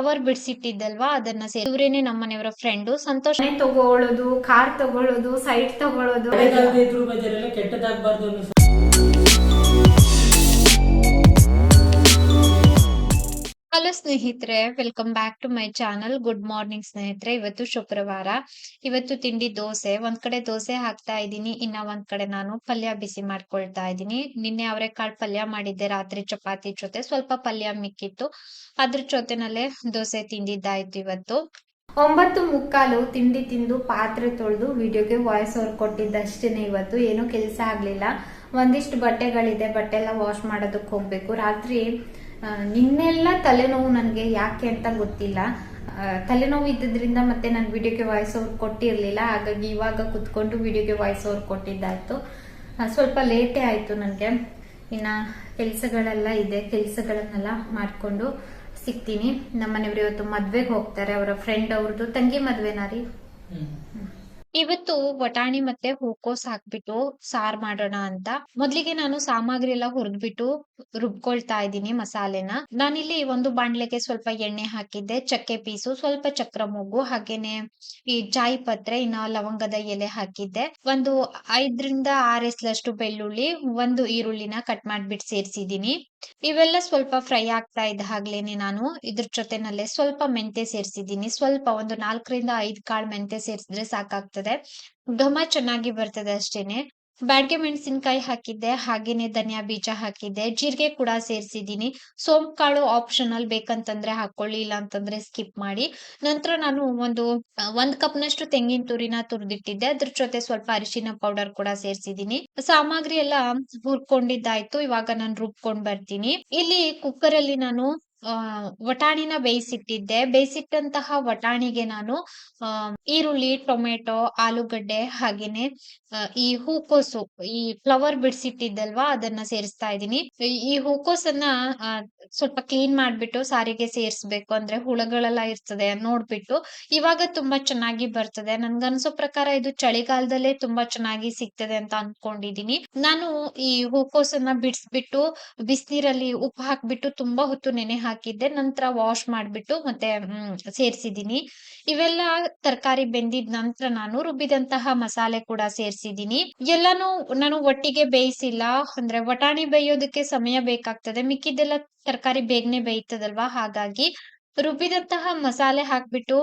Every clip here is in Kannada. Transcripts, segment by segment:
ಕವರ್ ಬಿಡಿಸಿಟ್ಟಿದ್ದಲ್ವಾ? ಅದನ್ನ ಸೇರಿ ಇವ್ರೇನೆ ನಮ್ಮ ಮನೆಯವರ ಫ್ರೆಂಡು ಸಂತೋಷ ತಗೊಳ್ಳೋದು ಕಾರ್ ತಗೊಳ್ಳೋದು ಸೈಟ್ ತಗೊಳ್ಳೋದು. ಕೆಟ್ಟದಾಗಬಾರ್ದು ಹಲೋ ಸ್ನೇಹಿತರೆ welcome back to my channel good morning ಸ್ನೇಹಿತರೆ. ಇವತ್ತು ಶುಕ್ರವಾರ. ಇವತ್ತು ತಿಂಡಿ ದೋಸೆ. ಒಂದ್ ಕಡೆ ದೋಸೆ ಹಾಕ್ತಾ ಇದ್ದೀನಿ. ಇನ್ನ ಒಂದ್ ಕಡೆ ನಾನು ಪಲ್ಯ ಬಿಸಿ ಮಾಡ್ಕೊಳ್ತಾ ಇದ್ದೀನಿ. ನಿನ್ನೆ ಅವರೆಕಾಳು ಪಲ್ಯ ಮಾಡಿದ್ದೆ ರಾತ್ರಿ ಚಪಾತಿ ಜೊತೆ. ಸ್ವಲ್ಪ ಪಲ್ಯ ಮಿಕ್ಕಿತ್ತು. ಅದ್ರ ಜೊತೆನಲ್ಲೇ ದೋಸೆ ತಿಂದಿದ್ದಾಯ್ತು ಇವತ್ತು. ಒಂಬತ್ತು ಮುಕ್ಕಾಲು ತಿಂಡಿ ತಿಂದು ಪಾತ್ರೆ ತೊಳೆದು ವಿಡಿಯೋಗೆ ವಾಯ್ಸ್ ಓವರ್ ಕೊಟ್ಟಿದ್ದಷ್ಟೇನೆ ಇವತ್ತು. ಏನೂ ಕೆಲಸ ಆಗ್ಲಿಲ್ಲ. ಒಂದಿಷ್ಟು ಬಟ್ಟೆಗಳಿದೆ. ಬಟ್ಟೆ ಎಲ್ಲ ವಾಶ್ ಮಾಡೋದಕ್ಕೆ ಹೋಗ್ಬೇಕು. ರಾತ್ರಿ ನಿನ್ನೆಲ್ಲ ತಲೆನೋವು ನನಗೆ ಯಾಕೆ ಅಂತ ಗೊತ್ತಿಲ್ಲ. ತಲೆನೋವು ಇದ್ದಿದ್ರಿಂದ ಮತ್ತೆ ನಾನು ವಿಡಿಯೋಗೆ ವಾಯ್ಸ್ ಓವರ್ ಕೊಟ್ಟಿರ್ಲಿಲ್ಲ. ಹಾಗಾಗಿ ಇವಾಗ ಕುತ್ಕೊಂಡು ವಿಡಿಯೋಗೆ ವಾಯ್ಸ್ ಓವರ್ ಕೊಟ್ಟಿದ್ದಾಯ್ತು. ಸ್ವಲ್ಪ ಲೇಟೇ ಆಯ್ತು ನನಗೆ. ಇನ್ನ ಕೆಲಸಗಳೆಲ್ಲ ಇದೆ. ಕೆಲಸಗಳನ್ನೆಲ್ಲ ಮಾಡ್ಕೊಂಡು ಸಿಗ್ತೀನಿ. ನಮ್ಮನೆಯವ್ರು ಇವತ್ತು ಮದ್ವೆಗೆ ಹೋಗ್ತಾರೆ. ಅವರ ಫ್ರೆಂಡ್ ಅವ್ರದ್ದು ತಂಗಿ ಮದ್ವೆನಾ ರೀ? ಇವತ್ತು ಬಟಾಣಿ ಮತ್ತೆ ಹೂಕೋಸ್ ಹಾಕ್ಬಿಟ್ಟು ಸಾರ್ ಮಾಡೋಣ ಅಂತ. ಮೊದ್ಲಿಗೆ ನಾನು ಸಾಮಗ್ರಿ ಎಲ್ಲ ಹುರಿದ್ಬಿಟ್ಟು ರುಬ್ಕೊಳ್ತಾ ಇದ್ದೀನಿ ಮಸಾಲೆನ. ನಾನಿಲ್ಲಿ ಒಂದು ಬಾಣ್ಲೆಗೆ ಸ್ವಲ್ಪ ಎಣ್ಣೆ ಹಾಕಿದ್ದೆ, ಚಕ್ಕೆ ಪೀಸು, ಸ್ವಲ್ಪ ಚಕ್ರ ಮೊಗ್ಗು ಹಾಗೇನೆ ಈ ಚಾಯ್ ಪತ್ರೆ, ಇನ್ನ ಲವಂಗದ ಎಲೆ ಹಾಕಿದ್ದೆ. ಒಂದು ಐದರಿಂದ ಆರ್ ಎಸ್ಲಷ್ಟು ಬೆಳ್ಳುಳ್ಳಿ, ಒಂದು ಈರುಳ್ಳಿನ ಕಟ್ ಮಾಡ್ಬಿಟ್ಟು ಸೇರ್ಸಿದೀನಿ ಇವೆಲ್ಲ ಸ್ವಲ್ಪ ಫ್ರೈ ಆಗ್ತಾ ಇದ್ದ ಹಾಗ್ಲೇನೆ ನಾನು. ಇದ್ರ ಜೊತೆನಲ್ಲೇ ಸ್ವಲ್ಪ ಮೆಂತೆ ಸೇರಿಸಿದ್ದೀನಿ. ಸ್ವಲ್ಪ ಒಂದು ನಾಲ್ಕರಿಂದ ಐದು ಕಾಳು ಮೆಂತೆ ಸೇರಿಸಿದ್ರೆ ಸಾಕಾಗ್ತದೆ. ಘಮ ಚೆನ್ನಾಗಿ ಬರ್ತದೆ ಅಷ್ಟೇನೆ. ಬ್ಯಾಡ್ಗೆ ಮೆಣಸಿನ್ಕಾಯಿ ಹಾಕಿದ್ದೆ, ಹಾಗೇನೆ ಧನಿಯಾ ಬೀಜ ಹಾಕಿದ್ದೆ, ಜೀರಿಗೆ ಕೂಡ ಸೇರಿಸಿದ್ದೀನಿ. ಸೋಂಪು ಕಾಳು ಆಪ್ಷನಲ್ ಬೇಕಂತಂದ್ರೆ ಹಾಕೊಳ್ಳಿ ಇಲ್ಲ ಅಂತಂದ್ರೆ ಸ್ಕಿಪ್ ಮಾಡಿ. ನಂತರ ನಾನು ಒಂದು ಒಂದ್ ಕಪ್ ನಷ್ಟು ತೆಂಗಿನ ತುರಿನ ತುರಿದಿಟ್ಟಿದ್ದೆ. ಅದ್ರ ಜೊತೆ ಸ್ವಲ್ಪ ಅರಿಶಿನ ಪೌಡರ್ ಕೂಡ ಸೇರ್ಸಿದೀನಿ ಸಾಮಗ್ರಿ ಎಲ್ಲ ಹುರ್ಕೊಂಡಿದ್ದಾಯ್ತು. ಇವಾಗ ನಾನು ರುಬ್ಕೊಂಡ್ ಬರ್ತೀನಿ. ಇಲ್ಲಿ ಕುಕ್ಕರ್ ಅಲ್ಲಿ ನಾನು ವಟಾಣಿನ ಬೇಯಿಸಿಟ್ಟಿದ್ದೆ. ಬೇಯಿಸಿಟ್ಟಂತಹ ವಟಾಣಿಗೆ ನಾನು ಈರುಳ್ಳಿ, ಟೊಮೆಟೊ, ಆಲೂಗಡ್ಡೆ ಹಾಗೇನೆ ಈ ಹೂಕೋಸು, ಈ ಫ್ಲವರ್ ಬಿಡಿಸಿಟ್ಟಿದ್ದಲ್ವಾ, ಅದನ್ನ ಸೇರಿಸ್ತಾ ಇದ್ದೀನಿ. ಈ ಹೂಕೋಸನ್ನ ಸ್ವಲ್ಪ ಕ್ಲೀನ್ ಮಾಡ್ಬಿಟ್ಟು ಸಾರಿಗೆ ಸೇರಿಸ್ಬೇಕು ಅಂದ್ರೆ ಹುಳಗಳೆಲ್ಲ ಇರ್ತದೆ ನೋಡ್ಬಿಟ್ಟು, ಇವಾಗ ತುಂಬಾ ಚೆನ್ನಾಗಿ ಬರ್ತದೆ. ನನ್ಗನ್ಸೋ ಪ್ರಕಾರ ಇದು ಚಳಿಗಾಲದಲ್ಲೇ ತುಂಬಾ ಚೆನ್ನಾಗಿ ಸಿಗ್ತದೆ ಅಂತ ಅನ್ಕೊಂಡಿದೀನಿ. ನಾನು ಈ ಹೂಕೋಸನ್ನ ಬಿಡಿಸ್ಬಿಟ್ಟು, ಬಿಸಿನೀರಲ್ಲಿ ಉಪ್ಪು ಹಾಕ್ಬಿಟ್ಟು ತುಂಬಾ ಹೊತ್ತು ನೆನೆ ಹಾಕಿದ್ದೆ, ನಂತರ ವಾಶ್ ಮಾಡ್ಬಿಟ್ಟು ಮತ್ತೆ ಸೇರಿಸಿದ್ದೀನಿ. ಇವೆಲ್ಲ ತರಕಾರಿ ಬೆಂದಿದ ನಂತರ ನಾನು ರುಬ್ಬಿದಂತಹ ಮಸಾಲೆ ಕೂಡ ಸೇರ್ಸಿದೀನಿ ಎಲ್ಲಾನು ನಾನು ಒಟ್ಟಿಗೆ ಬೇಯಿಸಿಲ್ಲ. ಅಂದ್ರೆ ವಟಾಣಿ ಬೇಯೋದಕ್ಕೆ ಸಮಯ ಬೇಕಾಗ್ತದೆ. ಮಿಕ್ಕಿದ್ದೆಲ್ಲ ತರಕಾರಿ ಬೇಗನೆ ಬೇಯ್ತದಲ್ವಾ? ಹಾಗಾಗಿ ರುಬ್ಬಿದಂತಹ ಮಸಾಲೆ ಹಾಕ್ಬಿಟ್ಟು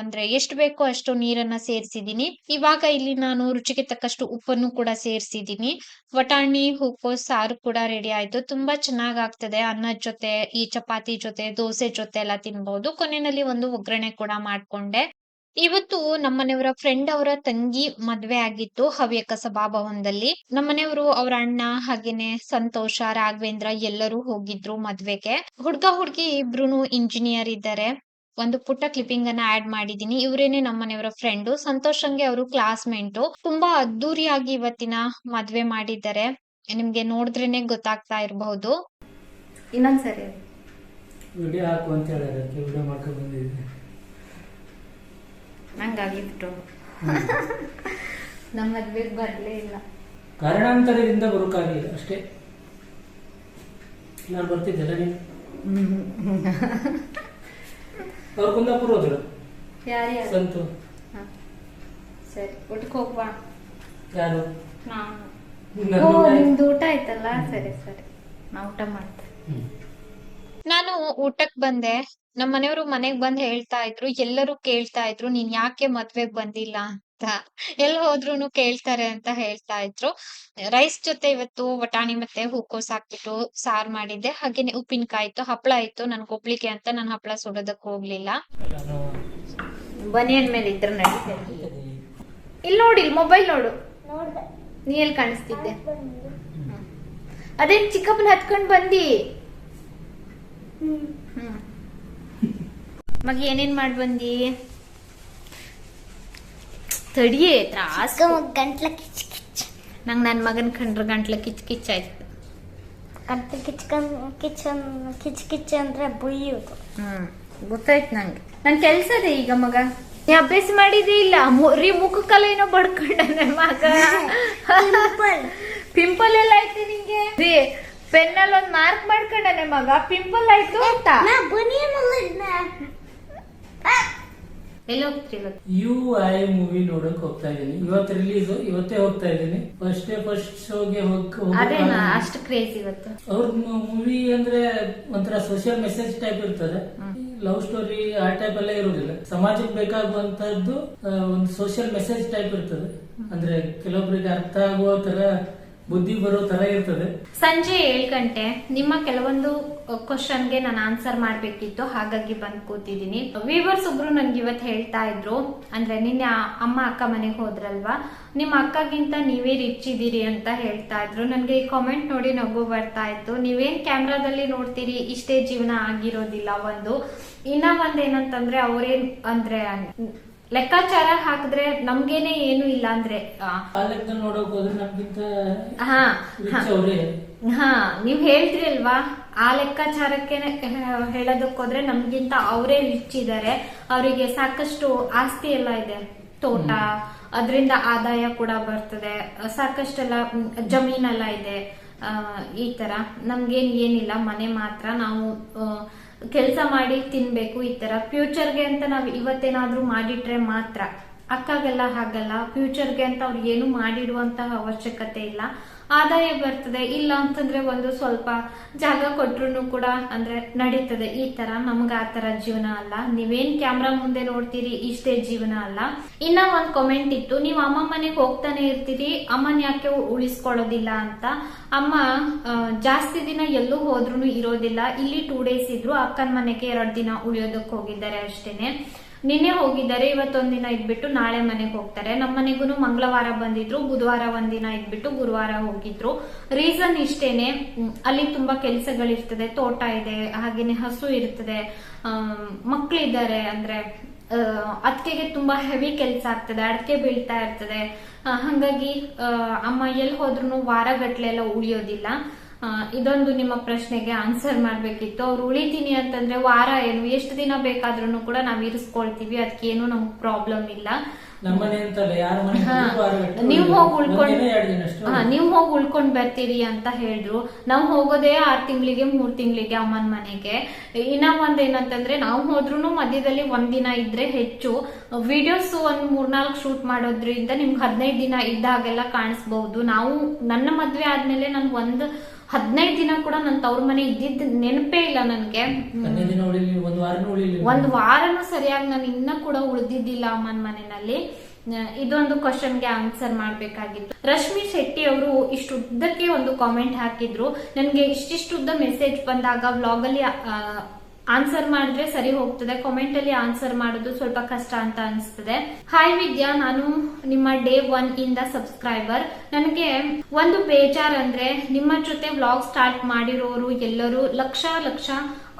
ಅಂದ್ರೆ ಎಷ್ಟು ಬೇಕೋ ಅಷ್ಟು ನೀರನ್ನ ಸೇರಿಸಿದೀನಿ ಇವಾಗ ಇಲ್ಲಿ ನಾನು ರುಚಿಗೆ ತಕ್ಕಷ್ಟು ಉಪ್ಪನ್ನು ಕೂಡ ಸೇರಿಸಿದೀನಿ ವಟಾಣಿ ಹೂಕೋಸ್ ಸಾರು ಕೂಡ ರೆಡಿ ಆಯ್ತು. ತುಂಬಾ ಚೆನ್ನಾಗ್ ಆಗ್ತದೆ ಅನ್ನದ ಜೊತೆ, ಈ ಚಪಾತಿ ಜೊತೆ, ದೋಸೆ ಜೊತೆ ಎಲ್ಲ ತಿನ್ಬಹುದು ಕೊನೆಯಲ್ಲಿ ಒಂದು ಒಗ್ಗರಣೆ ಕೂಡ ಮಾಡ್ಕೊಂಡೆ. ಇವತ್ತು ನಮ್ಮನೆಯವರ ಫ್ರೆಂಡ್ ಅವರ ತಂಗಿ ಮದ್ವೆ ಆಗಿತ್ತು ಹವ್ಯಕ ಸಭಾಭವನದಲ್ಲಿ ನಮ್ಮನೆಯವರು ಅವ್ರ ಅಣ್ಣ ಹಾಗೇನೆ ಸಂತೋಷ, ರಾಘವೇಂದ್ರ ಎಲ್ಲರೂ ಹೋಗಿದ್ರು ಮದ್ವೆಗೆ. ಹುಡ್ಗ ಹುಡ್ಗಿ ಇಬ್ರು ಇಂಜಿನಿಯರ್ ಇದ್ದಾರೆ. ಒಂದು ಪುಟ್ಟ ಕ್ಲಿಪ್ಪಿಂಗ್ ಅನ್ನ ಆಡ್ ಮಾಡಿದೀನಿ. ಇವರೇನೆ ನಮ್ಮನೆಯವರ ಫ್ರೆಂಡು ಸಂತೋಷಂಗೆ ಅವರು ಕ್ಲಾಸ್ಮೇಟ್ ತುಂಬಾ ಅದ್ದೂರಿಯಾಗಿ ಇವತ್ತಿನ ಮದ್ವೆ ಮಾಡಿದ್ದಾರೆ. ನಿಮ್ಗೆ ನೋಡಿದ್ರೇನೆ ಗೊತ್ತಾಗ್ತಾ ಇರಬಹುದು. ಇನ್ನೊಂದ್ಸರಿ ವಿಡಿಯೋ ಹಾಕು ಅಂತ ಹೇಳಿದ್ರೆ ವಿಡಿಯೋ ಮಾಡ್ಕೊಂಡು ಬಂದಿದ್ದೆ ನಂಗಾಗಿತ್ತು ನಮ್ಮ ಮದ್ವೆಗೆ ಬರಲೇ ಇಲ್ಲ. ಕಾರಣಾಂತರದಿಂದ ಬರೋಕ್ಕಾಗಿಲ್ಲ ಅಷ್ಟೇ. ನಾನು ಬರ್ತಿದ್ದೆಲ್ಲ ನೀನು? ಅವ್ರು ಕುಂದಾಪುರ ಹೋದ್ರು. ಸಂತು. ಹ. ಸರಿ ಊಟಕ್ಕೆ ಹೋಗ್ವಾ. ಯಾರು? ನಾನು. ಓ ನಿಮ್ದು ಊಟ ಆಯ್ತಲ್ಲ? ಸರಿ ಸರಿ. ನಾ ಊಟ ಮಾಡ್ತೇವೆ ಹ್ಮ್. ನಾನು ಊಟಕ್ ಬಂದೆ. ನಮ್ಮ ಮನೆಯವರು ಮನೆಗ್ ಬಂದ್ ಹೇಳ್ತಾ ಇದ್ರು. ಎಲ್ಲರೂ ಕೇಳ್ತಾ ಇದ್ರು ನೀನ್ ಯಾಕೆ ಮದ್ವೆಗ್ ಬಂದಿಲ್ಲ ಅಂತ. ಎಲ್ ಹೋದ್ರೂನು ಕೇಳ್ತಾರೆ ಅಂತ ಹೇಳ್ತಾ ಇದ್ರು. ರೈಸ್ ಜೊತೆ ಇವತ್ತು ಬಟಾಣಿ ಮತ್ತೆ ಹೂಕೋಸ್ ಹಾಕ್ಬಿಟ್ಟು ಸಾರ್ ಮಾಡಿದ್ದೆ. ಹಾಗೇನೆ ಉಪ್ಪಿನಕಾಯಿ ಇತ್ತು ಹಪ್ಳ ಇತ್ತು ನನ್ಗೆ ಒಬ್ಳಿಗೆ ಅಂತ ನಾನು ಹಪ್ಳ ಸುಡೋದಕ್ ಹೋಗ್ಲಿಲ್ಲ. ಬನಿಯನ್ ಮೇಲೆ ಇದ್ರ ನಡೀತಾ. ಇಲ್ಲಿ ನೋಡಿ ಮೊಬೈಲ್ ನೋಡು. ನೀ ಎಲ್ಲಿ ಕಾಣಿಸ್ತಿದ್ದೆ. ಅದೇನ್ ಚಿಕ್ಕಪ್ಪನ ಹತ್ಕೊಂಡ್ ಬಂದಿ? ಹ್ಮ್. ಮಗ ಏನೇನ್ ಮಾಡಿ ಬಂದಿ? ತಡಿಯೇ ತ್ರಾಸ. ಗಂಟ್ಲ ಕಿಚ್ ಕಿಚ್. ನಂಗೆ ನನ್ನ ಮಗನ ಕಂಡ್ರೆ ಗಂಟ್ಲ ಕಿಚ್ ಕಿಚ್ ಆಯ್ತು. ಗಂಟ್ಲ ಕಿಚ್ಕನ್ ಕಿಚನ್ ಕಿಚ್ ಕಿಚ್ ಅಂದ್ರೆ ಬುಯ್ಯೋದು. ಹ್ಮ್ ಗೊತ್ತಾಯ್ತು ನಂಗೆ. ನನ್ ಕೆಲ್ಸದೇ ಈಗ ಮಗ. ನೀ ಅಭ್ಯಾಸ ಮಾಡಿದೀ ಇಲ್ಲ. ರೀ ಮುಖಕ್ಕೆಲ್ಲ ಏನೋ ಬಡ್ಕೊಂಡನೆ ಮಗ. ಪಿಂಪಲ್. ಎಲ್ಲ ಆಯ್ತು ನಿಂಗೆ? ರೀ ಪೆನ್ನಲ್ಲಿ ಒಂದ್ ಮಾರ್ಕ್ ಮಾಡ್ಕೊಂಡನೆ ಮಗ. ಪಿಂಪಲ್ ಆಯ್ತು ಅಂತ. ಎಲ್ಲಿ ಹೋಗ್ತೀರಿ ಇವತ್ತು ಯು ಐ ಮೂವಿ ನೋಡಕ್ ಹೋಗ್ತಾ ಇದೀನಿ ಇವತ್ತು ರಿಲೀಸ್ ಇವತ್ತೇ ಹೋಗ್ತಾ ಇದೀನಿ ಫಸ್ಟ್ ಡೇ ಫಸ್ಟ್ ಶೋಗೆ ಅದೇನಾ? ಅಷ್ಟು ಕ್ರೇಜ್ ಇವತ್ತು. ಅವ್ರ ಮೂವಿ ಅಂದ್ರೆ ಒಂಥರ ಸೋಷಿಯಲ್ ಮೆಸೇಜ್ ಟೈಪ್ ಇರ್ತದೆ. ಲವ್ ಸ್ಟೋರಿ ಆ ಟೈಪ್ ಎಲ್ಲ ಇರುವುದಿಲ್ಲ ಸಮಾಜಕ್ಕೆ ಬೇಕಾಗುವಂತದ್ದು ಆ, ಒಂದು ಸೋಷಿಯಲ್ ಮೆಸೇಜ್ ಟೈಪ್ ಇರ್ತದೆ. ಅಂದ್ರೆ ಕೆಲವೊಬ್ಬರಿಗೆ ಅರ್ಥ ಆಗುವ ತರ ಬುದ್ಧಿ ಬರೋ ತರ ಇರ್ತದೆ. ಸಂಜೆ ಏಳು ಗಂಟೆ ನಿಮ್ಮ ಕೆಲವೊಂದು ಕ್ವಶನ್ಗೆ ನಾನು ಆನ್ಸರ್ ಮಾಡ್ಬೇಕಿತ್ತು ಹಾಗಾಗಿ ಬಂದ್ ಕೂತಿದ್ದೀನಿ. ವಿವರ್ಸ್ ಒಬ್ರು ನನ್ಗೆ ಇವತ್ತು ಹೇಳ್ತಾ ಇದ್ರು ಅಂದ್ರೆ ನಿನ್ನೆ ಅಮ್ಮ ಅಕ್ಕ ಮನೆಗೆ ಹೋದ್ರಲ್ವಾ? ನಿಮ್ಮ ಅಕ್ಕಗಿಂತ ನೀವೇ ರಿಚ್ ಇದ್ದೀರಿ ಅಂತ ಹೇಳ್ತಾ ಇದ್ರು. ನನ್ಗೆ ಈ ಕಾಮೆಂಟ್ ನೋಡಿ ನಗು ಬರ್ತಾ ಇತ್ತು. ನೀವೇನ್ ಕ್ಯಾಮ್ರಾದಲ್ಲಿ ನೋಡ್ತೀರಿ? ಇಷ್ಟೇ ಜೀವನ ಆಗಿರೋದಿಲ್ಲ ಒಂದು. ಇನ್ನ ಒಂದೇನಂತಂದ್ರೆ ಅವ್ರೇನ್ ಅಂದ್ರೆ ಲೆಕ್ಕಾಚಾರ ಹಾಕಿದ್ರೆ ನಮ್ಗೇನೆ ಏನು ಇಲ್ಲ ಅಂದ್ರೆ ಹಾ ಹಾ. ನೀವ್ ಹೇಳ್ತೀರಿ ಅಲ್ವಾ ಆ ಲೆಕ್ಕಾಚಾರಕ್ಕೆ ಹೇಳೋದಕ್ಕೋದ್ರೆ ನಮ್ಗಿಂತ ಅವರೇ ರಿಚ್ ಇದಾರೆ ಅವರಿಗೆ ಸಾಕಷ್ಟು ಆಸ್ತಿ ಎಲ್ಲ ಇದೆ. ತೋಟ, ಅದರಿಂದ ಆದಾಯ ಕೂಡ ಬರ್ತದೆ. ಸಾಕಷ್ಟೆಲ್ಲ ಜಮೀನೆಲ್ಲ ಇದೆ. ಈ ತರ. ನಮ್ಗೇನ್ ಏನಿಲ್ಲ. ಮನೆ ಮಾತ್ರ ನಾವು ಕೆಲಸ ಮಾಡಿ ತಿನ್ಬೇಕು ಈ ತರ. ಫ್ಯೂಚರ್ಗೆ ಅಂತ ನಾವು ಇವತ್ತೇನಾದ್ರೂ ಮಾಡಿಟ್ರೆ ಮಾತ್ರ. ಅಕ್ಕಾಗೆಲ್ಲ ಹಾಗಲ್ಲ ಫ್ಯೂಚರ್ಗೆ ಅಂತ ಅವ್ರಿಗೆ ಏನು ಮಾಡಿಡುವಂತಹ ಅವಶ್ಯಕತೆ ಇಲ್ಲ. ಆದಾಯ ಬರ್ತದೆ, ಇಲ್ಲ ಅಂತಂದ್ರೆ ಒಂದು ಸ್ವಲ್ಪ ಜಾಗ ಕೊಟ್ರು ಕೂಡ ಅಂದ್ರೆ ನಡೀತದೆ. ಈ ತರ ನಮ್ಗ ಆ ತರ ಜೀವನ ಅಲ್ಲ. ನೀವೇನ್ ಕ್ಯಾಮ್ರಾ ಮುಂದೆ ನೋಡ್ತೀರಿ, ಇಷ್ಟೇ ಜೀವನ ಅಲ್ಲ. ಇನ್ನ ಒಂದ್ ಕಾಮೆಂಟ್ ಇತ್ತು, ನೀವು ಅಮ್ಮ ಮನೆಗೆ ಹೋಗ್ತಾನೆ ಇರ್ತೀರಿ, ಅಮ್ಮನ ಯಾಕೆ ಉಳಿಸ್ಕೊಳ್ಳೋದಿಲ್ಲ ಅಂತ? ಅಮ್ಮ ಜಾಸ್ತಿ ದಿನ ಎಲ್ಲೂ ಹೋದ್ರು ಇರೋದಿಲ್ಲ. ಇಲ್ಲಿ ಟೂ ಡೇಸ್ ಇದ್ರು ಅಕ್ಕನ ಮನೆಗೆ ಎರಡ್ ದಿನ ಉಳಿಯೋದಕ್ಕೆ ಹೋಗಿದ್ದಾರೆ ಅಷ್ಟೇನೆ. ನಿನ್ನೆ ಹೋಗಿದ್ದಾರೆ ಇವತ್ತೊಂದಿನ ಇದ್ಬಿಟ್ಟು ನಾಳೆ ಮನೆಗೆ ಹೋಗ್ತಾರೆ. ನಮ್ಮ ಮನೆಗೂ ಮಂಗಳವಾರ ಬಂದಿದ್ರು, ಬುಧವಾರ ಒಂದಿನ ಇದ್ಬಿಟ್ಟು ಗುರುವಾರ ಹೋಗಿದ್ರು. ರೀಸನ್ ಇಷ್ಟೇನೆ ಅಲ್ಲಿ ತುಂಬಾ ಕೆಲಸಗಳಿರ್ತದೆ, ತೋಟ ಇದೆ, ಹಾಗೇನೆ ಹಸು ಇರ್ತದೆ ಮಕ್ಕಳಿದ್ದಾರೆ ಅಂದ್ರೆ ಅದಕ್ಕೆ ತುಂಬಾ ಹೆವಿ ಕೆಲಸ ಆಗ್ತದೆ, ಅಡಕೆ ಬೀಳ್ತಾ ಇರ್ತದೆ. ಹಂಗಾಗಿ ಅಮ್ಮ ಎಲ್ಲಿ ಹೋದ್ರು ವಾರಗಟ್ಲೆ ಎಲ್ಲ ಉಳಿಯೋದಿಲ್ಲ. ಇದೊಂದು ನಿಮ್ಮ ಪ್ರಶ್ನೆಗೆ ಆನ್ಸರ್ ಮಾಡ್ಬೇಕಿತ್ತು. ಅವ್ರು ಉಳಿತೀನಿ ಅಂತಂದ್ರೆ ವಾರ ಏನು ಎಷ್ಟು ದಿನ ಬೇಕಾದ್ರೂ ಕೂಡ ನಾವ್ ಇರಿಸ್ಕೊಳ್ತೀವಿ. ಅದಕ್ಕೇನು ನಮ್ಗೆ ಪ್ರಾಬ್ಲಮ್ ಇಲ್ಲ. ನೀವ್ ಹೋಗಿ ಉಳ್ಕೊಂಡ್ ಹಾ, ನೀವ್ ಹೋಗಿ ಉಳ್ಕೊಂಡ್ ಬರ್ತೀರಿ ಅಂತ ಹೇಳಿದ್ರು. ನಾವ್ ಹೋಗೋದೇ ಆರ್ ತಿಂಗಳಿಗೆ ಮೂರ್ ತಿಂಗಳಿಗೆ ಅಮ್ಮನ್ ಮನೆಗೆ. ಇನ್ನ ಒಂದ್ ಏನಂತಂದ್ರೆ ನಾವು ಹೋದ್ರು ಮಧ್ಯದಲ್ಲಿ ಒಂದ್ ದಿನ ಇದ್ರೆ ಹೆಚ್ಚು. ವಿಡಿಯೋಸ್ ಒಂದ್ ಮೂರ್ನಾಲ್ಕು ಶೂಟ್ ಮಾಡೋದ್ರಿಂದ ನಿಮ್ಗೆ ಹದಿನೈದು ದಿನ ಇದ್ದಾಗೆಲ್ಲ ಕಾಣಿಸ್ಬಹುದು ನಾವು ನನ್ನ ಮದ್ವೆ ಆದ್ಮೇಲೆ ನನ್ ಒಂದ್ ಹದಿನೈದು ದಿನ ಕೂಡ ನನ್ ತವ್ರ ಮನೆ ಇದ್ದಿದ್ದ ನೆನಪೇ ಇಲ್ಲ ನನ್ಗೆ. ಒಂದ್ ವಾರನೂ ಸರಿಯಾಗಿ ನಾನು ಇನ್ನ ಕೂಡ ಉಳಿದಿದ್ದಿಲ್ಲ ಅಮ್ಮನ ಮನೆಯಲ್ಲಿ ಇದೊಂದು ಕ್ವಶನ್ಗೆ ಆನ್ಸರ್ ಮಾಡ್ಬೇಕಾಗಿತ್ತು. ರಶ್ಮಿ ಶೆಟ್ಟಿ ಅವರು ಇಷ್ಟು ಉದ್ದಕ್ಕೆ ಒಂದು ಕಾಮೆಂಟ್ ಹಾಕಿದ್ರು. ನನ್ಗೆ ಇಷ್ಟಿಷ್ಟುದ್ದ ಮೆಸೇಜ್ ಬಂದಾಗ ವ್ಲಾಗ್ ಅಲ್ಲಿ ಆನ್ಸರ್ ಮಾಡಿದ್ರೆ ಸರಿ ಹೋಗ್ತದೆ. ಕಾಮೆಂಟ್ ಅಲ್ಲಿ ಆನ್ಸರ್ ಮಾಡೋದು ಸ್ವಲ್ಪ ಕಷ್ಟ ಅಂತ ಅನಿಸ್ತದೆ. ಹಾಯ್ ವಿದ್ಯಾ, ನಾನು ನಿಮ್ಮ ಡೇ ಒನ್ ಇಂದ ಸಬ್ಸ್ಕ್ರೈಬರ್ ನನಗೆ ಒಂದು ಬೇಜಾರ್ ಅಂದ್ರೆ ನಿಮ್ಮ ಜೊತೆ ವ್ಲಾಗ್ ಸ್ಟಾರ್ಟ್ ಮಾಡಿರೋರು ಎಲ್ಲರೂ ಲಕ್ಷ ಲಕ್ಷ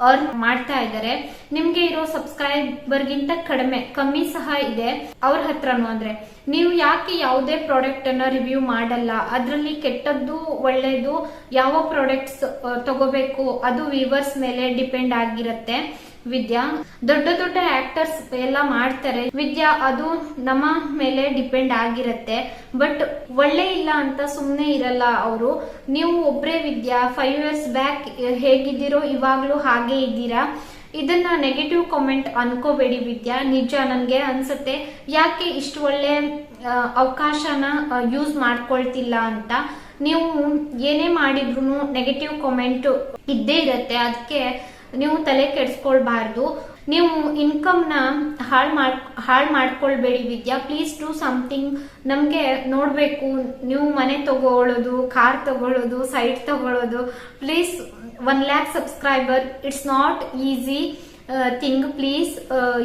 ಅರ್ನ್ ಮಾಡ್ತಾ ಇದ್ದಾರೆ. ನಿಮ್ಗೆ ಇರೋ ಸಬ್ಸ್ಕ್ರೈಬರ್ ಗಿಂತ ಕಡಿಮೆ, ಕಮ್ಮಿ ಸಹ ಇದೆ ಅವ್ರ ಹತ್ರನೂ ಅಂದ್ರೆ. ನೀವು ಯಾಕೆ ಯಾವುದೇ ಪ್ರಾಡಕ್ಟ್ ಅನ್ನ ರಿವ್ಯೂ ಮಾಡಲ್ಲ? ಅದರಲ್ಲಿ ಕೆಟ್ಟದ್ದು, ಒಳ್ಳೇದು ಯಾವ ಪ್ರಾಡಕ್ಟ್ಸ್ ತಗೋಬೇಕು? ಅದು ವಿವರ್ಸ್ ಮೇಲೆ ಡಿಪೆಂಡ್ ಆಗಿರತ್ತೆ. ವಿದ್ಯಾ, ದೊಡ್ಡ ದೊಡ್ಡ ಆಕ್ಟರ್ಸ್ ಎಲ್ಲ ಮಾಡ್ತಾರೆ. ವಿದ್ಯಾ, ಅದು ನಮ್ಮ ಮೇಲೆ ಡಿಪೆಂಡ್ ಆಗಿರತ್ತೆ. ಬಟ್ ಒಳ್ಳೆ ಇಲ್ಲ ಅಂತ ಸುಮ್ಮನೆ ಇರಲ್ಲ ಅವರು. ನೀವು ಒಬ್ರೇ ವಿದ್ಯಾ ಫೈವ್ ಇಯರ್ಸ್ ಬ್ಯಾಕ್ ಹೇಗಿದ್ದೀರೋ ಇವಾಗ್ಲೂ ಹಾಗೆ ಇದ್ದೀರಾ? ಇದನ್ನ ನೆಗೆಟಿವ್ ಕಾಮೆಂಟ್ ಅನ್ಕೋಬೇಡಿ ವಿದ್ಯಾ. ನಿಜ ನನ್ಗೆ ಅನ್ಸುತ್ತೆ. ಯಾಕೆ ಇಷ್ಟು ಒಳ್ಳೆ ಅವಕಾಶನ ಯೂಸ್ ಮಾಡ್ಕೊಳ್ತಿಲ್ಲ ಅಂತ? ನೀವು ಏನೇ ಮಾಡಿದ್ರು ನೆಗೆಟಿವ್ ಕಾಮೆಂಟ್ ಇದ್ದೇ ಇರತ್ತೆ. ಅದಕ್ಕೆ ನೀವು ತಲೆ ಕೆಡ್ಸ್ಕೊಳ್ಬಾರ್ದು. ನೀವು ಇನ್ಕಮ್ನ ಹಾಳ್ ಮಾಡ್, ಹಾಳು ಮಾಡ್ಕೊಳ್ಬೇಡಿ ವಿದ್ಯಾ. ಪ್ಲೀಸ್ ಡೂ ಸಮಥಿಂಗ್ ನಮಗೆ ನೋಡಬೇಕು, ನೀವು ಮನೆ ತಗೊಳ್ಳೋದು ಕಾರ್ ತಗೊಳ್ಳೋದು ಸೈಟ್ ತಗೊಳ್ಳೋದು. Please one lakh subscriber it's not easy thing please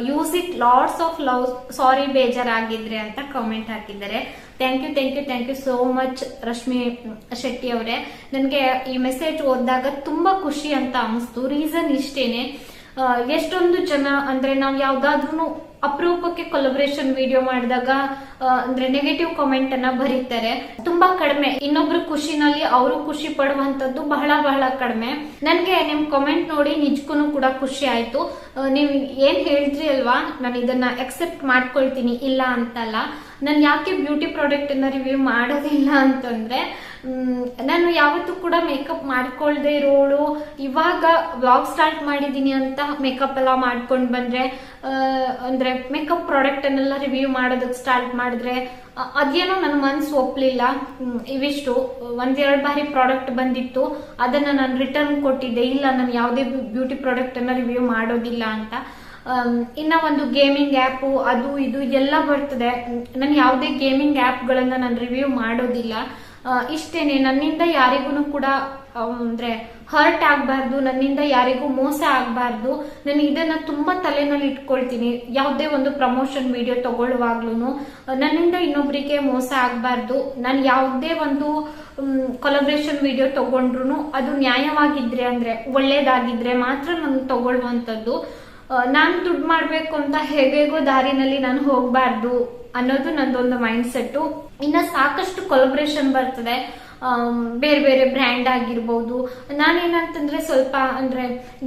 use it lots of love sorry ಬೇಜಾರಾಗಿದ್ರೆ ಅಂತ ಕಮೆಂಟ್ ಹಾಕಿದ್ದಾರೆ. Thank you thank you thank you so much Rashmi, Shetty ಅವರೇ. ನನಗೆ ಈ ಮೆಸೇಜ್ ಓದಿದಾಗ ತುಂಬಾ ಖುಷಿ ಅಂತ ಅನಿಸ್ತು. ರೀಸನ್ ಇಷ್ಟೇನೆ. ಎಷ್ಟೊಂದು ಜನ, ಅಂದ್ರೆ ನಾವು ಯಾವ್ದಾದ್ರು ಅಪರೂಪಕ್ಕೆ ಕೊಲಬ್ರೇಷನ್ ವಿಡಿಯೋ ಮಾಡಿದಾಗ ಅಂದ್ರೆ ನೆಗೆಟಿವ್ ಕಾಮೆಂಟ್ ಅನ್ನ ಬರೀತಾರೆ. ತುಂಬಾ ಕಡಿಮೆ. ಇನ್ನೊಬ್ರು ಖುಷಿನಲ್ಲಿ ಅವರು ಖುಷಿ ಪಡುವಂತದ್ದು ಬಹಳ ಬಹಳ ಕಡಿಮೆ. ನನ್ಗೆ ನಿಮ್ ಕಾಮೆಂಟ್ ನೋಡಿ ನಿಜಕ್ಕೂ ಕೂಡ ಖುಷಿ ಆಯ್ತು. ನೀವು ಏನ್ ಹೇಳಿದ್ರಿ ಅಲ್ವಾ? ನಾನು ಇದನ್ನ ಅಕ್ಸೆಪ್ಟ್ ಮಾಡ್ಕೊಳ್ತೀನಿ, ಇಲ್ಲ ಅಂತಲ್ಲ. ನಾನು ಯಾಕೆ ಬ್ಯೂಟಿ ಪ್ರಾಡಕ್ಟ್ ಅನ್ನ ರಿವ್ಯೂ ಮಾಡೋದಿಲ್ಲ ಅಂತಂದ್ರೆ ನಾನು ಯಾವತ್ತೂ ಕೂಡ ಮೇಕಪ್ ಮಾಡ್ಕೊಳ್ದೆ ಇರೋಳು. ಇವಾಗ ವ್ಲಾಗ್ ಸ್ಟಾರ್ಟ್ ಮಾಡಿದೀನಿ ಅಂತ ಮೇಕಪ್ ಎಲ್ಲ ಮಾಡ್ಕೊಂಡು ಬಂದ್ರೆ ಅಂದ್ರೆ ಮೇಕಪ್ ಪ್ರಾಡಕ್ಟ್ ಅನ್ನೆಲ್ಲ ರಿವ್ಯೂ ಮಾಡೋದಕ್ಕೆ ಸ್ಟಾರ್ಟ್ ಮಾಡಿದ್ರೆ ಅದೇನೋ ನನ್ನ ಮನ್ಸು ಒಪ್ಲಿಲ್ಲ. ಮ್, ಇವಿಷ್ಟು ಒಂದೆರಡು ಬಾರಿ ಪ್ರಾಡಕ್ಟ್ ಬಂದಿತ್ತು. ಅದನ್ನ ನಾನು ರಿಟರ್ನ್ ಕೊಟ್ಟಿದ್ದೆ. ಇಲ್ಲ ನಾನು ಯಾವುದೇ ಬ್ಯೂಟಿ ಪ್ರಾಡಕ್ಟ್ ಅನ್ನ ರಿವ್ಯೂ ಮಾಡೋದಿಲ್ಲ ಅಂತ. ಇನ್ನ ಒಂದು ಗೇಮಿಂಗ್ ಆ್ಯಪು ಅದು ಇದು ಎಲ್ಲ ಬರ್ತದೆ. ನಾನು ಯಾವುದೇ ಗೇಮಿಂಗ್ ಆ್ಯಪ್ಗಳನ್ನ ನಾನು ರಿವ್ಯೂ ಮಾಡೋದಿಲ್ಲ. ಇಷ್ಟೇನೆ, ನನ್ನಿಂದ ಯಾರಿಗೂ ಕೂಡ ಅಂದ್ರೆ ಹರ್ಟ್ ಆಗ್ಬಾರ್ದು, ನನ್ನಿಂದ ಯಾರಿಗೂ ಮೋಸ ಆಗ್ಬಾರ್ದು. ನಾನು ಇದನ್ನ ತುಂಬಾ ತಲೆನಲ್ಲಿ ಇಟ್ಕೊಳ್ತೀನಿ. ಯಾವುದೇ ಒಂದು ಪ್ರಮೋಷನ್ ವಿಡಿಯೋ ತಗೊಳ್ಳುವಾಗ್ಲೂ ನನ್ನಿಂದ ಇನ್ನೊಬ್ಬರಿಗೆ ಮೋಸ ಆಗ್ಬಾರ್ದು. ನಾನು ಯಾವುದೇ ಒಂದು ಕೊಲಬ್ರೇಷನ್ ವಿಡಿಯೋ ತಗೊಂಡ್ರು ಅದು ನ್ಯಾಯವಾಗಿದ್ರೆ ಅಂದ್ರೆ ಒಳ್ಳೇದಾಗಿದ್ರೆ ಮಾತ್ರ ನಾನು ತಗೊಳ್ಳುವಂಥದ್ದು. ನಾನು ದುಡ್ಡು ಮಾಡಬೇಕು ಅಂತ ಹೇಗೇಗೋ ದಾರಿನಲ್ಲಿ ನಾನು ಹೋಗಬಾರ್ದು ಅನ್ನೋದು ನಂದೊಂದು ಮೈಂಡ್ ಸೆಟ್ಟು ಇನ್ನು ಸಾಕಷ್ಟು ಕೊಲಬ್ರೇಷನ್ ಬರ್ತದೆ. ಬೇರೆ ಬೇರೆ ಬ್ರ್ಯಾಂಡ್ ಆಗಿರ್ಬೋದು. ನಾನೇನಂತಂದ್ರೆ ಸ್ವಲ್ಪ ಅಂದ್ರೆ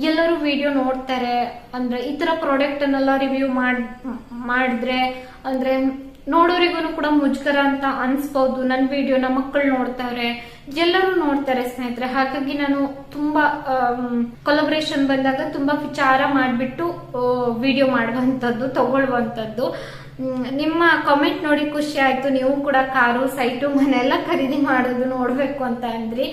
ಎಲ್ಲರೂ ವಿಡಿಯೋ ನೋಡ್ತಾರೆ. ಅಂದ್ರೆ ಈ ತರ ಪ್ರಾಡಕ್ಟನ್ನೆಲ್ಲ ರಿವ್ಯೂ ಮಾಡಿ, ಮಾಡಿದ್ರೆ ಅಂದ್ರೆ ನೋಡೋರಿಗೂ ಕೂಡ ಮುಜುಗರ ಅಂತ ಅನ್ಸ್ಬೋದು. ನನ್ನ ವಿಡಿಯೋ ನಮ್ಮ ಮಕ್ಕಳು ನೋಡ್ತಾರೆ. ಎಲ್ಲರೂ ನೋಡ್ತಾರೆ ಸ್ನೇಹಿತರೆ. ಹಾಗಾಗಿ ನಾನು ತುಂಬಾ ಕೊಲಬ್ರೇಷನ್ ಬಂದಾಗ ತುಂಬಾ ವಿಚಾರ ಮಾಡಿಬಿಟ್ಟು ವಿಡಿಯೋ ಮಾಡುವಂಥದ್ದು, ತಗೊಳ್ಳುವಂಥದ್ದು. ನಿಮ್ಮ ಕಾಮೆಂಟ್ ನೋಡಿ ಖುಷಿ ಆಯ್ತು. ನೀವು ಕೂಡ ಕಾರು, ಸೈಟು ಮನೆ ಎಲ್ಲ ಖರೀದಿ ಮಾಡೋದು ನೋಡ್ಬೇಕು ಅಂತ ಅಂದ್ರಿ.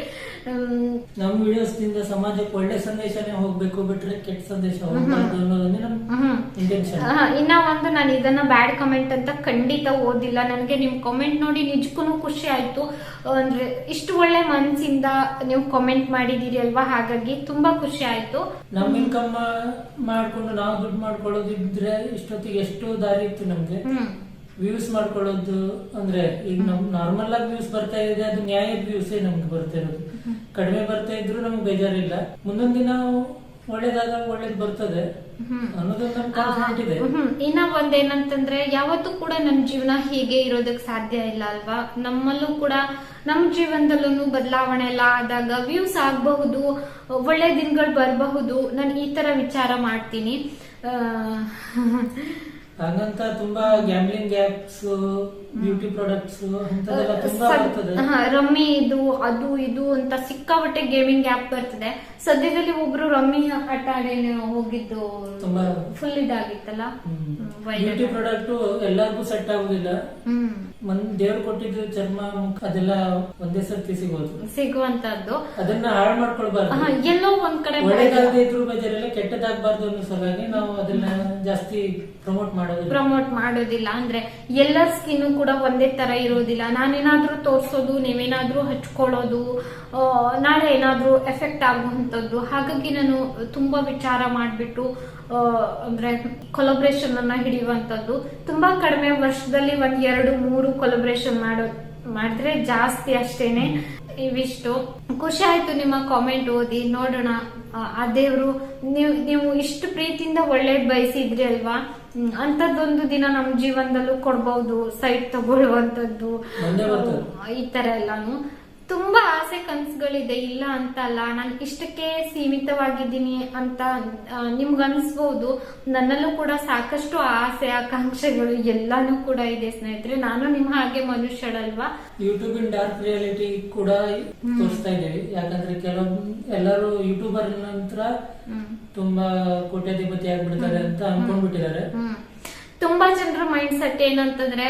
ನಮ್ಮ ವಿಡಿಯೋಸ್ ದಿಂದ ಸಮಾಜಕ್ಕೆ ಒಳ್ಳೆ ಸಂದೇಶನೇ ಹೋಗ್ಬೇಕು ಬಿಟ್ರೆ ಕೆಟ್ಟ ಸಂದೇಶ ಹೋಗ್ಬಾರ್ದು ಅನ್ನೋದನ್ನೇ ಇಂಟೆನ್ಷನ್ ಇನ್ನ ಒಂದು ನಾನು ಇದನ್ನ ಬ್ಯಾಡ್ ಕಮೆಂಟ್ ಅಂತ ಖಂಡಿತ ಓದಿಲ್ಲ. ನನಗೆ ನಿಮ್ ಕಾಮೆಂಟ್ ನೋಡಿ ನಿಜಕ್ಕೂ ಖುಷಿ ಆಯ್ತು. ಅಂದ್ರೆ ಇಷ್ಟು ಒಳ್ಳೆ ಮನ್ಸಿಂದ ನೀವು ಕಾಮೆಂಟ್ ಮಾಡಿದೀರಿ ಅಲ್ವಾ? ಹಾಗಾಗಿ ತುಂಬಾ ಖುಷಿ ಆಯ್ತು. ನಮ್ ಇನ್ಕಮ್ ಮಾಡ್ಕೊಂಡು ನಾವು ದುಡ್ಡು ಮಾಡ್ಕೊಳ್ಳೋದಿದ್ರೆ ಇಷ್ಟೊತ್ತಿಗೆ ಎಷ್ಟು ದಾರಿ ಇತ್ತು ನಮ್ಗೆ. ವ್ಯೂಸ್ ಮಾಡ್ಕೊಳ್ಳೋದು ಅಂದ್ರೆ ಈಗ ನಮ್ ನಾರ್ಮಲ್ ಆಗಿ ವ್ಯೂಸ್ ಬರ್ತಾ ಇದೆ ಅದು ನ್ಯಾಯದ ವ್ಯೂಸೇ ನಮ್ಗೆ ಬರ್ತಾ ಇರೋದು. ಕಡಿಮೆ ಬರ್ತಾ ಇದ್ರು ನಮ್ಗೆ ಬೇಜಾರಿಲ್ಲ. ಮುಂದೊಂದು ದಿನ ಒಳ್ಳೇದ್ ಬರ್ತದೆ ಇನ್ನ ಒಂದೇನಂತಂದ್ರೆ ಯಾವತ್ತೂ ಕೂಡ ನಮ್ ಜೀವನ ಹೀಗೆ ಇರೋದಕ್ ಸಾಧ್ಯ ಇಲ್ಲ ಅಲ್ವಾ? ನಮ್ಮಲ್ಲೂ ಕೂಡ ನಮ್ ಜೀವನದಲ್ಲೂ ಬದಲಾವಣೆ ಎಲ್ಲ ಆದಾಗ ವ್ಯೂಸ್ ಆಗಬಹುದು ಒಳ್ಳೆ ದಿನಗಳು ಬರಬಹುದು. ನಾನು ಈ ತರ ವಿಚಾರ ಮಾಡ್ತೀನಿ. ಆ, ಹಂಗಂತ ತುಂಬಾ gambling apps beauty products rummy ಇದು ಅದು ಇದು ಅಂತ ಸಿಕ್ಕಾಪಟ್ಟೆ ಗೇಮಿಂಗ್ ಆಪ್ ಬರ್ತದೆ. ಸದ್ಯದಲ್ಲಿ ಒಬ್ರು ರಮ್ಮಿ ಆಟ ಆಡಿ ಹೋಗಿದ್ದು ಫುಲ್ ಇದಾಗಿತ್ತಲ್ಲ? ಬ್ಯೂಟಿ ಪ್ರಾಡಕ್ಟ್ ಎಲ್ಲರಿಗೂ ಸೆಟ್ ಆಗುದಿಲ್ಲ. ಮನ್ ದೇವ್ರು ಕೊಟ್ಟಿದ್ದು ಚರ್ಮ ಮುಖ ಅದೆಲ್ಲ ಒಂದೇ ಸರ್ತಿ ಸಿಗೋದು. ಸಿಗುವಂತದ್ದು ಅದನ್ನ ಹಾಳು ಮಾಡ್ಕೊಳ್ಬಾರ್ದು. ಎಲ್ಲೋ ಒಂದ್ ಕಡೆ ಒಳ್ಳೇದಾಗದೆ ಇದ್ರು ಬೇಜಾರಿಲ್ಲ ಕೆಟ್ಟದಾಗಬಾರ್ದು ಅನ್ನೋ ಸಲುವಾಗಿ ನಾವು ಅದನ್ನ ಜಾಸ್ತಿ ಪ್ರಮೋಟ್ ಮಾಡೋದಿಲ್ಲ. ಪ್ರಮೋಟ್ ಮಾಡೋದಿಲ್ಲ. ಅಂದ್ರೆ ಎಲ್ಲ ಸ್ಕಿನ್ ಕೂಡ ಒಂದೇ ತರ ಇರೋದಿಲ್ಲ. ನಾನೇನಾದ್ರೂ ತೋರಿಸೋದು, ನೀವೇನಾದ್ರೂ ಹಚ್ಕೊಳ್ಳೋದು ನಾಳೆ ಏನಾದ್ರೂ ಎಫೆಕ್ಟ್ ಆಗುವಂತದ್ದು ಹಾಗಾಗಿ ನಾನು ತುಂಬಾ ವಿಚಾರ ಮಾಡಿಬಿಟ್ಟು ಅಂದ್ರೆ ಕೊಲಬ್ರೇಷನ್ ಅನ್ನ ಹಿಡಿಯುವಂಥದ್ದು. ತುಂಬಾ ಕಡಿಮೆ ವರ್ಷದಲ್ಲಿ ಒಂದ್ ಎರಡು, ಮೂರು ಕೊಲಬ್ರೇಷನ್ ಮಾಡೋ, ಮಾಡಿದ್ರೆ ಜಾಸ್ತಿ ಅಷ್ಟೇನೆ. ಇವಿಷ್ಟು. ಖುಷಿ ಆಯ್ತು ನಿಮ್ಮ ಕಾಮೆಂಟ್ ಓದಿ ನೋಡೋಣ. ಆ, ದೇವ್ರು ನೀವು ನೀವು ಇಷ್ಟು ಪ್ರೀತಿಯಿಂದ ಒಳ್ಳೇದ್ ಬಯಸಿದ್ರಿ ಅಲ್ವಾ? ಅಂತದ್ದೊಂದು ದಿನ ನಮ್ ಜೀವನದಲ್ಲೂ ಕೊಡ್ಬಹುದು ಸೈಟ್. ಆ, ಈ ತರ ಎಲ್ಲಾನು. ತುಂಬಾ ಆಸೆ ಕನ್ಸುಗಳಿದೆ ಇಲ್ಲ ಅಂತ ಅಲ್ಲ ನಾನು ಇಷ್ಟಕ್ಕೆ ಸೀಮಿತವಾಗಿದ್ದೀನಿ ಅಂತ ಆ, ನಿಮ್ಗ್ ಅನ್ಸ್ಬೋದು ನನ್ನಲ್ಲೂ ಕೂಡ ಸಾಕಷ್ಟು ಆಸೆ ಆಕಾಂಕ್ಷೆಗಳು ಎಲ್ಲಾನು ಕೂಡ ಇದೆ ಸ್ನೇಹಿತರೆ. ನಾನು ನಿಮ್ಮ ಹಾಗೆ ಮನುಷ್ಯಳಲ್ವಾ? ಯೂಟ್ಯೂಬ್ ಇನ್ ಡಾರ್ಕ್ ರಿಯಾಲಿಟಿ ಕೂಡ ತೋರಿಸ್ತಾ ಇದ್ದೀವಿ. ಯಾಕಂದ್ರೆ ಕೆಲವೊಂದು ಎಲ್ಲರೂ ಯೂಟ್ಯೂಬರ್ ನಂತರ ತುಂಬಾ ಕೋಟ್ಯಾಧಿಪತಿ ಆಗ್ಬಿಡ್ತಾರೆ ಅಂತ ಅನ್ಕೊಂಡ್ಬಿಟ್ಟಿದ್ದಾರೆ. ತುಂಬಾ ಜನರ ಮೈಂಡ್ ಸೆಟ್ ಏನಂತಂದ್ರೆ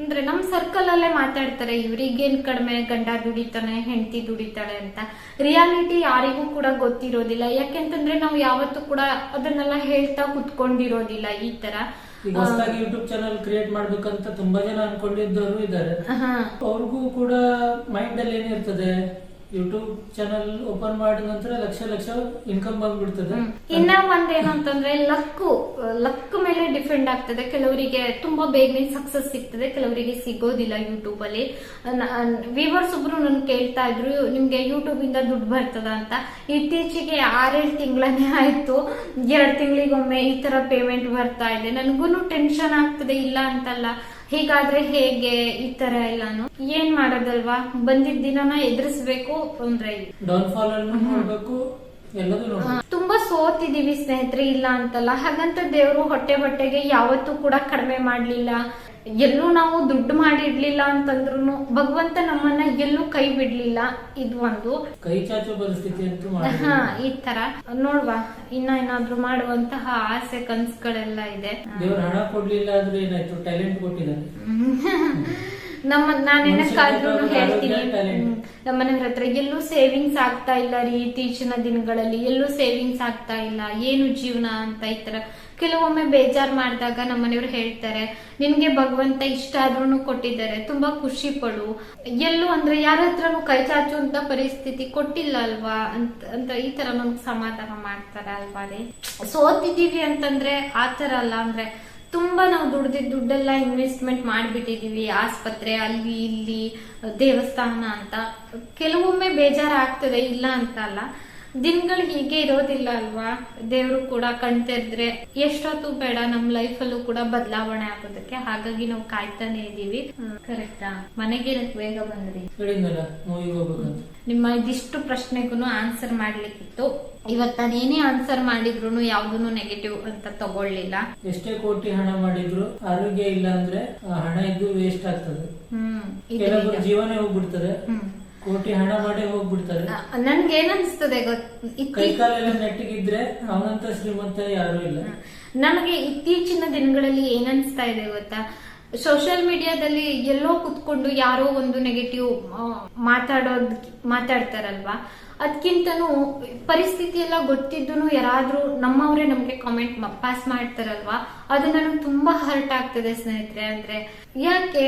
ಅಂದ್ರೆ ನಮ್ ಸರ್ಕಲ್ ಅಲ್ಲೇ ಮಾತಾಡ್ತಾರೆ ಇವ್ರಿಗೇನ್ ಕಡಿಮೆ ಗಂಡ ದುಡಿತಾನೆ ಹೆಂಡತಿ ದುಡಿತಾಳೆ ಅಂತ. ರಿಯಾಲಿಟಿ ಯಾರಿಗೂ ಕೂಡ ಗೊತ್ತಿರೋದಿಲ್ಲ. ಯಾಕೆಂತಂದ್ರೆ ನಾವು ಯಾವತ್ತೂ ಕೂಡ ಅದನ್ನೆಲ್ಲ ಹೇಳ್ತಾ ಕುತ್ಕೊಂಡಿರೋದಿಲ್ಲ ಈ ತರ. ಈಗ ಹೊಸದಾಗಿ ಯೂಟ್ಯೂಬ್ ಚಾನಲ್ ಕ್ರಿಯೇಟ್ ಮಾಡ್ಬೇಕಂತ ತುಂಬಾ ಜನ ಅನ್ಕೊಂಡಿದ್ದವರು ಇದ್ದಾರೆ. ಅವ್ರಿಗೂ ಕೂಡ ಮೈಂಡ್ ಅಲ್ಲಿ ಏನಿರ್ತದೆ? ಯೂಟ್ಯೂಬ್ ಚಾನಲ್ ಓಪನ್ ಮಾಡಿದ ನಂತರ ಲಕ್ಷ ಲಕ್ಷ ಇನ್ಕಮ್ ಬಂದ್ಬಿಡ್ತದೆ. ಇನ್ನ ಒಂದೇನು ಅಂತಂದ್ರೆ ಲಕ್ಕು ಲಕ್ ಮೇಲೆ ಡಿಪೆಂಡ್ ಆಗ್ತದೆ. ಕೆಲವರಿಗೆ ತುಂಬಾ ಬೇಗನೆ ಸಕ್ಸಸ್ ಸಿಗ್ತದೆ, ಕೆಲವರಿಗೆ ಸಿಗೋದಿಲ್ಲ ಯೂಟ್ಯೂಬ್ ಅಲ್ಲಿ. ವಿವರ್ಸ್ ಒಬ್ರು ನನ್ ಕೇಳ್ತಾ ಇದ್ರು, ನಿಮ್ಗೆ ಯೂಟ್ಯೂಬ್ ಇಂದ ದುಡ್ಡು ಬರ್ತದ ಅಂತ. ಇತ್ತೀಚೆಗೆ ಆರೇಳು ತಿಂಗಳೇ ಆಯ್ತು. ಎರಡ್ ತಿಂಗಳಿಗೊಮ್ಮೆ ಈ ತರ ಪೇಮೆಂಟ್ ಬರ್ತಾ ಇದೆ. ನನ್ಗೂನು ಟೆನ್ಷನ್ ಆಗ್ತದೆ, ಇಲ್ಲ ಅಂತಲ್ಲ. ಹೀಗಾದ್ರೆ ಹೇಗೆ ಈ ತರ ಎಲ್ಲಾನು? ಏನ್ ಮಾಡೋದಲ್ವಾ? ಬಂದಿದ್ದ ದಿನನ ಎದುರಿಸ್ಬೇಕು ನೋಡ್ಬೇಕು. ತುಂಬಾ ಸೋತಿದೀವಿ ಸ್ನೇಹಿತರೆ ಇಲ್ಲ ಅಂತಲ್ಲ. ಹಾಗಂತ ದೇವ್ರು ಹೊಟ್ಟೆ ಬಟ್ಟೆಗೆ ಯಾವತ್ತೂ ಕೂಡ ಕಡಿಮೆ ಮಾಡ್ಲಿಲ್ಲ. ಎಲ್ಲೂ ನಾವು ದುಡ್ಡು ಮಾಡಿಡ್ಲಿಲ್ಲ ಅಂತಂದ್ರು ಭಗವಂತ ನಮ್ಮನ್ನ ಎಲ್ಲೂ ಕೈ ಬಿಡ್ಲಿಲ್ಲ. ಇದು ಒಂದು. ಕೈ ಚಾಚೋ ಪರಿಸ್ಥಿತಿ ಅಂತೂ ಹಾ ಈ ತರ. ನೋಡ್ವಾ ಇನ್ನ ಏನಾದ್ರು ಮಾಡುವಂತಹ ಆಸೆ ಕನ್ಸುಗಳೆಲ್ಲ ಇದೆ. ದೇವ್ರ ಹಣ ಕೊಡ್ಲಿಲ್ಲ ಆದ್ರೆ ಏನಾಯ್ತು? ಟ್ಯಾಲೆಂಟ್ ಕೊಟ್ಟಿದ್ದಾರೆ. ನಮ್ಮ ನಾನು ಏನಕ್ಕಾದ್ರು ಹೇಳ್ತೀನಿ. ನಮ್ಮ ಮನೆಯವ್ರ ಹತ್ರ ಎಲ್ಲೂ ಸೇವಿಂಗ್ಸ್ ಆಗ್ತಾ ಇಲ್ಲ ರೀ ಇತ್ತೀಚಿನ ದಿನಗಳಲ್ಲಿ ಎಲ್ಲೂ ಸೇವಿಂಗ್ಸ್ ಆಗ್ತಾ ಇಲ್ಲ. ಏನು ಜೀವನ ಅಂತ ಈ ತರ ಕೆಲವೊಮ್ಮೆ ಬೇಜಾರ್ ಮಾಡಿದಾಗ ನಮ್ಮನೆಯವ್ರು ಹೇಳ್ತಾರೆ, ನಿನ್ಗೆ ಭಗವಂತ ಇಷ್ಟ ಆದ್ರೂ ಕೊಟ್ಟಿದ್ದಾರೆ, ತುಂಬಾ ಖುಷಿ ಪಡು. ಎಲ್ಲೂ ಅಂದ್ರೆ ಯಾರ ಹತ್ರನು ಕೈ ಚಾಚುವಂತ ಪರಿಸ್ಥಿತಿ ಕೊಟ್ಟಿಲ್ಲ ಅಲ್ವಾ? ಅಂತ ಅಂತ ಈ ತರ ನಮ್ಗೆ ಸಮಾಧಾನ ಮಾಡ್ತಾರೆ ಅಲ್ವಾ ರೀ ಸೋತಿದೀವಿ ಅಂತಂದ್ರೆ ಆತರ ತರ ಅಲ್ಲ, ಅಂದ್ರೆ ತುಂಬಾ ನಾವು ದುಡ್ದಿದ್ ದುಡ್ಡೆಲ್ಲ ಇನ್ವೆಸ್ಟ್ಮೆಂಟ್ ಮಾಡಿಬಿಟ್ಟಿದೀವಿ, ಆಸ್ಪತ್ರೆ, ಅಲ್ಲಿ, ಇಲ್ಲಿ, ದೇವಸ್ಥಾನ ಅಂತ. ಕೆಲವೊಮ್ಮೆ ಬೇಜಾರಾಗ್ತದೆ ಇಲ್ಲ ಅಂತ ಅಲ್ಲ. ದಿನಗಳು ಹೀಗೆ ಇರೋದಿಲ್ಲ ಅಲ್ವಾ? ದೇವ್ರು ಕೂಡ ಕಣ್ತೆರೆದ್ರೆ ಎಷ್ಟೊತ್ತು ಬೇಡ ನಮ್ ಅಲ್ಲೂ ಕೂಡ ಬದಲಾವಣೆ ಆಗೋದಕ್ಕೆ. ಹಾಗಾಗಿ ನಾವು ಕಾಯ್ತಾನೆ ಇದೀವಿ ಕರೆಕ್ಟಾ ಮನೆಗೆ ಬೇಗ ಬಂದ್ರಿ. ನಿಮ್ಮ ಇದಿಷ್ಟು ಪ್ರಶ್ನೆಗೂ ಆನ್ಸರ್ ಮಾಡ್ಲಿಕ್ಕಿತ್ತು. ಇವತ್ ನಾನು ಏನೇ ಆನ್ಸರ್ ಮಾಡಿದ್ರು ಯಾವ್ದನ್ನು ನೆಗೆಟಿವ್ ಅಂತ ತಗೊಳ್ಳಿಲ್ಲ. ಎಷ್ಟೇ ಕೋಟಿ ಹಣ ಮಾಡಿದ್ರು ಆರೋಗ್ಯ ಇಲ್ಲ ಅಂದ್ರೆ ಹಣ ಇದ್ದು ವೇಸ್ಟ್ ಆಗ್ತದೆ. ಹ್ಮ್ ಜೀವನ. ಹೋಗ್ಬಿಡ್ತದೆ. ಹ್ಮ್. ಕೋಟಿ ಹಣ ಮಾಡಿ ಹೋಗ್ಬಿಡ್ತಾರೆ. ನನ್ಗೆ ಏನನ್ಸ್ತದೆ ಕೈಕಾಲೆಲ್ಲ ನೆಟ್ಟಿಗಿದ್ರೆ ಅವನಂತ ಶ್ರೀಮಂತ ಯಾರು ಇಲ್ಲ. ನಮಗೆ ಇತ್ತೀಚಿನ ದಿನಗಳಲ್ಲಿ ಏನನ್ಸ್ತಾ ಇದೆ ಗೊತ್ತಾ? ಸೋಷಿಯಲ್ ಮೀಡಿಯಾದಲ್ಲಿ ಎಲ್ಲೋ ಕುತ್ಕೊಂಡು ಯಾರೋ ಒಂದು ನೆಗೆಟಿವ್ ಮಾತಾಡೋದ್ ಮಾತಾಡ್ತಾರಲ್ವಾ? ಅದಕ್ಕಿಂತನೂ ಪರಿಸ್ಥಿತಿ ಎಲ್ಲ ಗೊತ್ತಿದ್ದು ಯಾರಾದ್ರೂ ನಮ್ಮವರೇ ನಮ್ಗೆ ಕಾಮೆಂಟ್ ಪಾಸ್ ಮಾಡ್ತಾರಲ್ವಾ? ಅದು ನನಗೆ ತುಂಬಾ ಹರ್ಟ್ ಆಗ್ತದೆ ಸ್ನೇಹಿತರೆ. ಅಂದ್ರೆ ಯಾಕೆ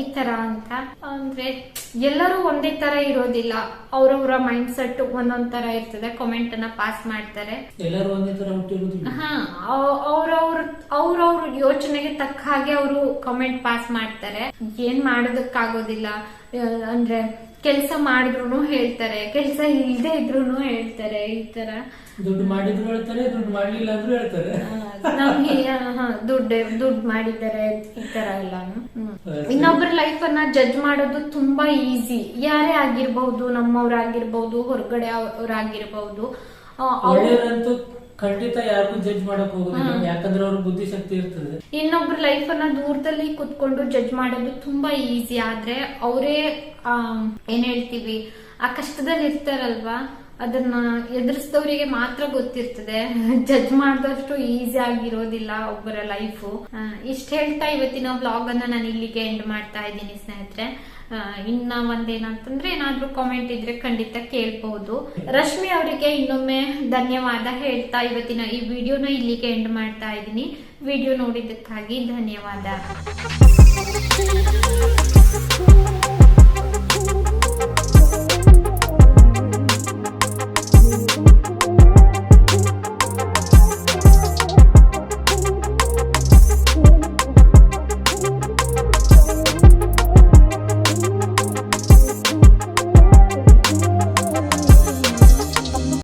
ಈ ತರ ಅಂತ? ಅಂದ್ರೆ ಎಲ್ಲರೂ ಒಂದೇ ತರ ಇರೋದಿಲ್ಲ. ಅವ್ರವ್ರ ಮೈಂಡ್ ಸೆಟ್ ಒಂದೊಂದ್ ತರ ಇರ್ತದೆ. ಕಾಮೆಂಟ್ ಅನ್ನ ಪಾಸ್ ಮಾಡ್ತಾರೆ. ಎಲ್ಲರೂ ಒಂದೇ ತರ ಹುಟ್ಟಿರುವುದಿಲ್ಲ ಹಾ ಅವ್ರವ್ರ ಅವ್ರವ್ರ ಯೋಚನೆಗೆ ತಕ್ಕ ಹಾಗೆ ಅವರು ಕಾಮೆಂಟ್ ಪಾಸ್ ಮಾಡ್ತಾರೆ. ಏನ್ ಮಾಡೋದಕ್ಕಾಗೋದಿಲ್ಲ. ಅಂದ್ರೆ ಕೆಲಸ ಮಾಡಿದ್ರು ಹೇಳ್ತಾರೆ ಕೆಲಸ ಇಲ್ಲದೆ ಇದ್ರು ಹೇಳ್ತಾರೆ ಈ ತರ. ದುಡ್ಡು ಮಾಡಿದ್ರು ಹೇಳ್ತಾರೆ ದುಡ್ಡು ಮಾಡ್ಲಿಲ್ಲ ಅಂದ್ರೂ ಹೇಳ್ತಾರೆ. ನಮ್ಗೆ ದುಡ್ಡು ದುಡ್ಡು ಮಾಡಿದ್ದಾರೆ ಈ ತರ ಎಲ್ಲಾನು ಹ್ಮ್. ಇನ್ನೊಬ್ಬರ ಲೈಫ್ ಅನ್ನ ಜಡ್ಜ್ ಮಾಡೋದು ತುಂಬಾ ಈಸಿ ಯಾರೇ ಆಗಿರ್ಬಹುದು ನಮ್ಮವ್ರಾಗಿರ್ಬಹುದು ಹೊರಗಡೆ ಅವ್ರಾಗಿರ್ಬಹುದು ಒಳ್ಳೆಯವರಂತೂ ಖಂಡಿತ ಯಾರಿಗೂ ಜಡ್ಜ್ ಮಾಡಕ್ ಹೋಗುದಿಲ್ಲ. ಯಾಕಂದ್ರೆ ಅವ್ರ ಬುದ್ಧಿಶಕ್ತಿ ಇರ್ತದೆ. ಇನ್ನೊಬ್ರ ಲೈಫ್ ಅನ್ನ ದೂರದಲ್ಲಿ ಕುತ್ಕೊಂಡು ಜಡ್ಜ್ ಮಾಡೋದು ತುಂಬಾ ಈಸಿ ಆದ್ರೆ ಅವರೇ ಏನ್ ಹೇಳ್ತೀವಿ ಆ ಕಷ್ಟದಲ್ಲಿ ಇರ್ತಾರಲ್ವಾ? ಅದನ್ನ ಎದುರಿಸಿದವರಿಗೆ ಮಾತ್ರ ಗೊತ್ತಿರ್ತದೆ. ಜಡ್ಜ್ ಮಾಡಿದಷ್ಟು ಈಸಿ ಆಗಿರೋದಿಲ್ಲ ಒಬ್ಬರ ಲೈಫು ಇಷ್ಟ ಹೇಳ್ತಾ ಇವತ್ತಿನ ಬ್ಲಾಗ್ ಅನ್ನ ನಾನು ಇಲ್ಲಿಗೆ ಎಂಡ್ ಮಾಡ್ತಾ ಇದ್ದೀನಿ ಸ್ನೇಹಿತರೆ. ಇನ್ನ ಒಂದೇನಂತಂದ್ರೆ ಏನಾದ್ರೂ ಕಾಮೆಂಟ್ ಇದ್ರೆ ಖಂಡಿತ ಕೇಳ್ಬಹುದು ರಶ್ಮಿ ಅವರಿಗೆ ಇನ್ನೊಮ್ಮೆ ಧನ್ಯವಾದ ಹೇಳ್ತಾ ಇವತ್ತಿನ ಈ ವಿಡಿಯೋನ ಇಲ್ಲಿಗೆ ಎಂಡ್ ಮಾಡ್ತಾ ಇದ್ದೀನಿ ವಿಡಿಯೋ ನೋಡಿದ್ದಕ್ಕಾಗಿ ಧನ್ಯವಾದ.